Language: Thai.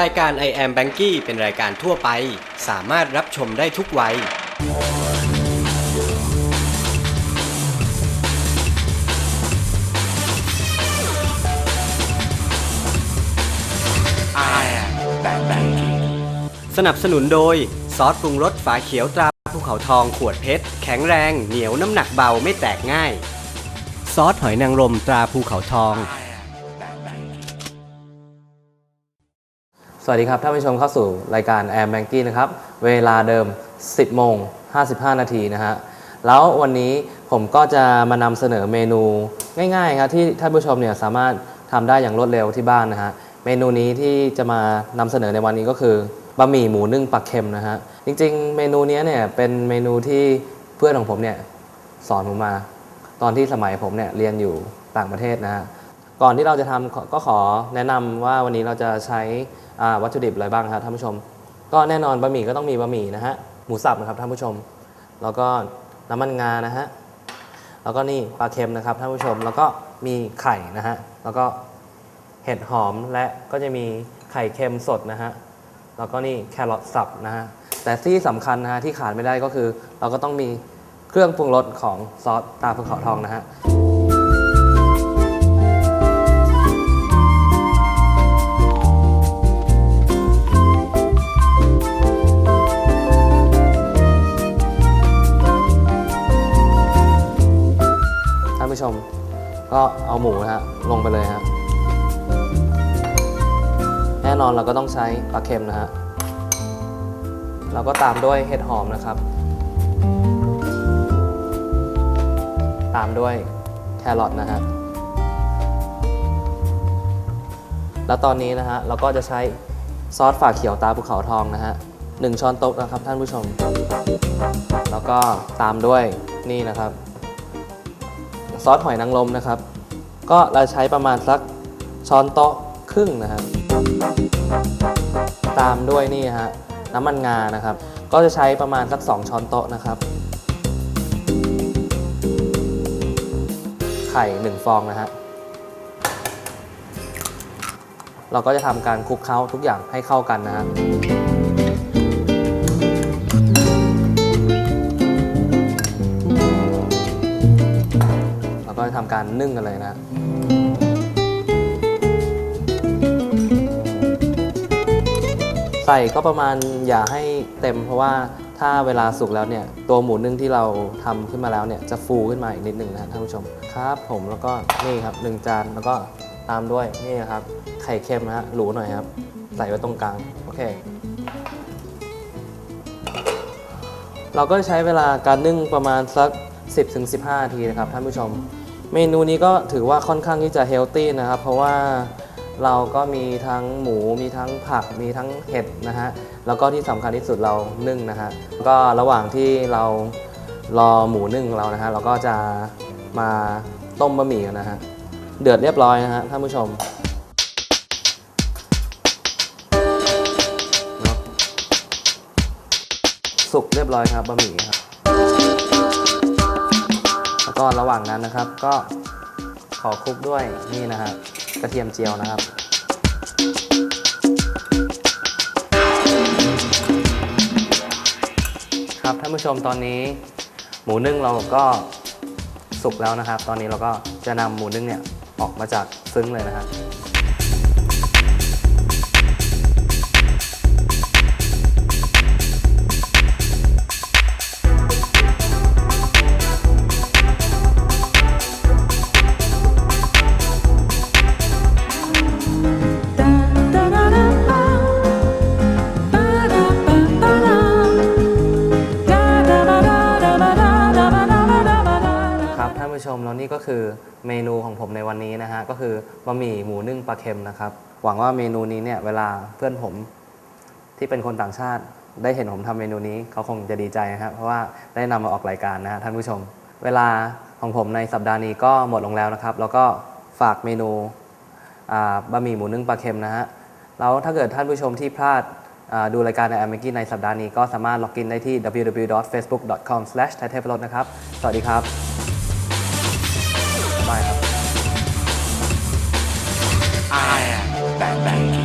รายการ I am Banky เป็นรายการทั่วไป สามารถรับชมได้ทุกวัยสนับสนุนโดย ซอสปรุงรสฝาเขียวตราภูเขาทองขวดเพชร แข็งแรง เหนียวน้ำหนักเบาไม่แตกง่าย ซอสหอยนางรมตราภูเขาทอง สวัสดีครับท่านผู้ชมเข้าสู่รายการ Air b a n k i นะครับ เวลาเดิม 10 โมง 55 นาทีนะฮะ แล้ววันนี้ผมก็จะมานำเสนอเมนูง่ายๆครับที่ท่านผู้ชมเนี่ยสามารถทำได้อย่างรวดเร็วที่บ้านนะฮะ เมนูนี้ที่จะมานำเสนอในวันนี้ก็คือบะหมี่หมูนึ่งปลาเค็มนะฮะ จริงๆ เมนูนี้เนี่ยเป็นเมนูที่เพื่อนของผมเนี่ยสอนผมมา ตอนที่สมัยผมเนี่ยเรียนอยู่ต่างประเทศนะฮะ ก่อนที่เราจะทำก็ขอแนะนำว่าวันนี้เราจะใช้วัตถุดิบอะไรบ้างครับท่านผู้ชม ก็แน่นอนบะหมี่ก็ต้องมีบะหมี่นะฮะหมูสับนะครับท่านผู้ชม แล้วก็น้ำมันงานะฮะแล้วก็นี่ปลาเค็มนะครับท่านผู้ชมแล้วก็มีไข่นะฮะแล้วก็เห็ดหอมและก็จะมีไข่เค็มสดนะฮะแล้วก็นี่แครอทสับนะฮะแต่ที่สำคัญนะฮะที่ขาดไม่ได้ก็คือ เราก็ต้องมีเครื่องปรุงรสของซอสตาภูเขาทองนะฮะ ก็เอาหมูนะฮะลงไปเลยฮะแน่นอนเราก็ต้องใช้ปลาเค็มนะฮะเราก็ตามด้วยเห็ดหอมนะครับ ตามด้วยแครอทนะฮะแล้วตอนนี้นะฮะเราก็จะใช้ซอสฝาเขียวตาภูเขาทองนะฮะหนึ่งช้อนโต๊ะนะครับท่านผู้ชม แล้วก็ตามด้วยนี่นะครับ ซอสหอยนางรมนะครับ ก็เราใช้ประมาณสักช้อนโต๊ะครึ่งนะครับ ตามด้วยนี่ฮะน้ำมันงานะครับ ก็จะใช้ประมาณสัก 2 ช้อนโต๊ะนะครับ ไข่ 1 ฟองนะฮะเราก็จะทำการคลุกเคล้าทุกอย่างให้เข้ากันนะฮะเรา ทำการนึ่งกันเลยนะใส่ก็ประมาณอย่าให้เต็มเพราะว่าถ้าเวลาสุกแล้วเนี่ยตัวหมูนึ่งที่เราทำขึ้นมาแล้วเนี่ยจะฟูขึ้นมาอีกนิดหนึ่งนะท่านผู้ชมครับผมแล้วก็นี่ครับหนึ่งจานแล้วก็ตามด้วยนี่นะครับไข่เค็มนะฮะหรูหน่อยครับ ใส่ไว้ตรงกลางโอเค เราก็ใช้เวลาการนึ่งประมาณสัก 10-15นาทีนะครับท่านผู้ชม เมนูนี้ก็ถือว่าค่อนข้างที่จะเฮลตี้นะครับ เพราะว่าเราก็มีทั้งหมูมีทั้งผักมีทั้งเห็ดนะฮะแล้วก็ที่สำคัญที่สุดเรานึ่งนะฮะก็ระหว่างที่เรารอหมูนึ่งขอเรานะฮะเราก็จะมาต้มบะหมี่กันนะฮะเดือดเรียบร้อยนะฮะท่านผู้ชมสุกเรียบร้อยครับบะหมี่ครับ ก็ระหว่างนั้นนะครับ ก็ขอคลุกด้วยนี่นะครับกระเทียมเจียวนะครับครับท่านผู้ชมตอนนี้ หมูนึ่งเราก็สุกแล้วนะครับ ตอนนี้เราก็จะนำหมูนึ่งเนี่ยออกมาจากซึ้งเลยนะครับ ผู้ชมแล้วนี่ก็คือเมนูของผมในวันนี้นะฮะก็คือบะหมี่หมูนึ่งปลาเค็มนะครับ หวังว่าเมนูนี้เนี่ยเวลาเพื่อนผมที่เป็นคนต่างชาติ ได้เห็นผมทำเมนูนี้เขาคงจะดีใจนะครับเพราะว่าได้นำมาออกรายการนะฮะท่านผู้ชม เวลาของผมในสัปดาห์นี้ก็หมดลงแล้วนะครับ แล้วก็ฝากเมนูบะหมี่หมูนึ่งปลาเค็มนะฮะแล้วถ้าเกิดท่านผู้ชมที่พลาดดูรายการใน a m a g i ในสัปดาห์นี้ก็สามารถล็อกอินได้ที่ www.facebook.com/thaitalk นะครับ สวัสดีครับ bang, bang.